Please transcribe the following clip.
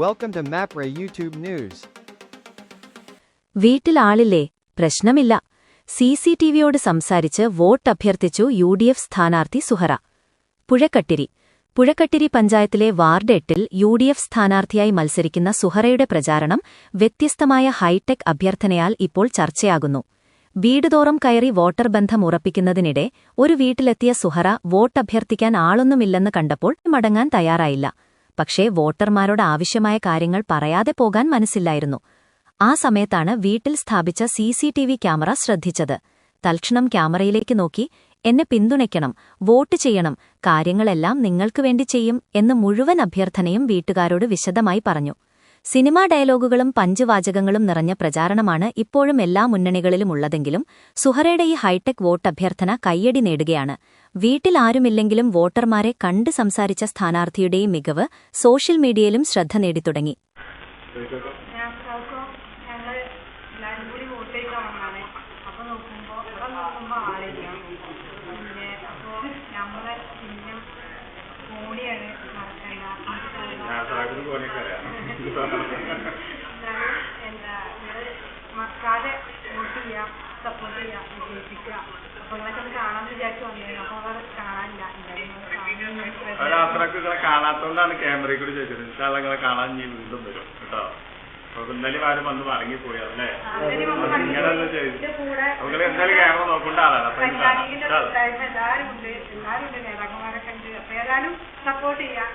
Welcome to MAPRA YouTube News. വീട്ടിൽ ആളില്ലേ പ്രശ്നമില്ല. സി സി ടി സംസാരിച്ച് വോട്ട് അഭ്യർത്ഥിച്ചു യു ഡി എഫ് സ്ഥാനാർത്ഥി സുഹറ. പുഴക്കട്ടിരി. പുഴക്കട്ടിരി പഞ്ചായത്തിലെ വാർഡ് എട്ടിൽ യു ഡി എഫ് സ്ഥാനാർത്ഥിയായി മത്സരിക്കുന്ന സുഹറയുടെ പ്രചാരണം വ്യത്യസ്തമായ ഹൈടെക് അഭ്യർത്ഥനയാൽ ഇപ്പോൾ ചർച്ചയാകുന്നു. വീടുതോറും കയറി വോട്ടർ ബന്ധം ഉറപ്പിക്കുന്നതിനിടെ ഒരു വീട്ടിലെത്തിയ സുഹറ വോട്ട് അഭ്യർത്ഥിക്കാൻ ആളൊന്നുമില്ലെന്ന് കണ്ടപ്പോൾ മടങ്ങാൻ തയ്യാറായില്ല. പക്ഷേ വോട്ടർമാരോട് ആവശ്യമായ കാര്യങ്ങൾ പറയാതെ പോകാൻ മനസ്സില്ലായിരുന്നു. ആ സമയത്താണ് വീട്ടിൽ സ്ഥാപിച്ച സിസിടിവി ക്യാമറ ശ്രദ്ധിച്ചത്. തൽക്ഷണം ക്യാമറയിലേക്ക് നോക്കി എന്നെ പിന്തുണയ്ക്കണം വോട്ട് ചെയ്യണം കാര്യങ്ങളെല്ലാം നിങ്ങൾക്കു വേണ്ടി ചെയ്യും എന്ന് മുഴുവൻ അഭ്യർത്ഥനയും വീട്ടുകാരോട് വിശദമായി പറഞ്ഞു. സിനിമാ ഡയലോഗുകളും പഞ്ചുവാചകങ്ങളും നിറഞ്ഞ പ്രചാരണമാണ് ഇപ്പോഴും എല്ലാ മുന്നണികളിലും ഉള്ളതെങ്കിലും സുഹറയുടെ ഈ ഹൈടെക് വോട്ട് അഭ്യർത്ഥന കയ്യടി നേടുകയാണ്. വീട്ടിൽ ആരുമില്ലെങ്കിലും വോട്ടർമാരെ കണ്ട് സംസാരിച്ച സ്ഥാനാർത്ഥിയുടെയും മികവ് സോഷ്യൽ മീഡിയയിലും ശ്രദ്ധ നേടിത്തുടങ്ങി. ഞങ്ങൾക്കും നിങ്ങൾ മക്കാതെ വോട്ട് ചെയ്യാം സപ്പോർട്ട് ചെയ്യാം വിജയിപ്പിക്കുക. അപ്പോൾ നിങ്ങളൊക്കെ കാണാമെന്ന് വിചാരിച്ച് അവർ കാണാനില്ല. ഒരാത്രക്ക് കാണാത്തോണ്ടാണ് ക്യാമറയിൽ കൂടി ചോദിച്ചത്. ഇൻഷാല്ല കാണാൻ ഇനി വീണ്ടും വരും. കേട്ടോ? അപ്പൊ ഇന്നലെ ആരും വന്ന് മടങ്ങിപ്പോയി പോയി അല്ലേ? ചെയ്തു ഇതിന്റെ കൂടെ നിങ്ങൾ എന്തായാലും ക്യാമറ നോക്കേണ്ട ആളാണ്. അപ്പൊ ഏതായാലും സപ്പോർട്ട് ചെയ്യാം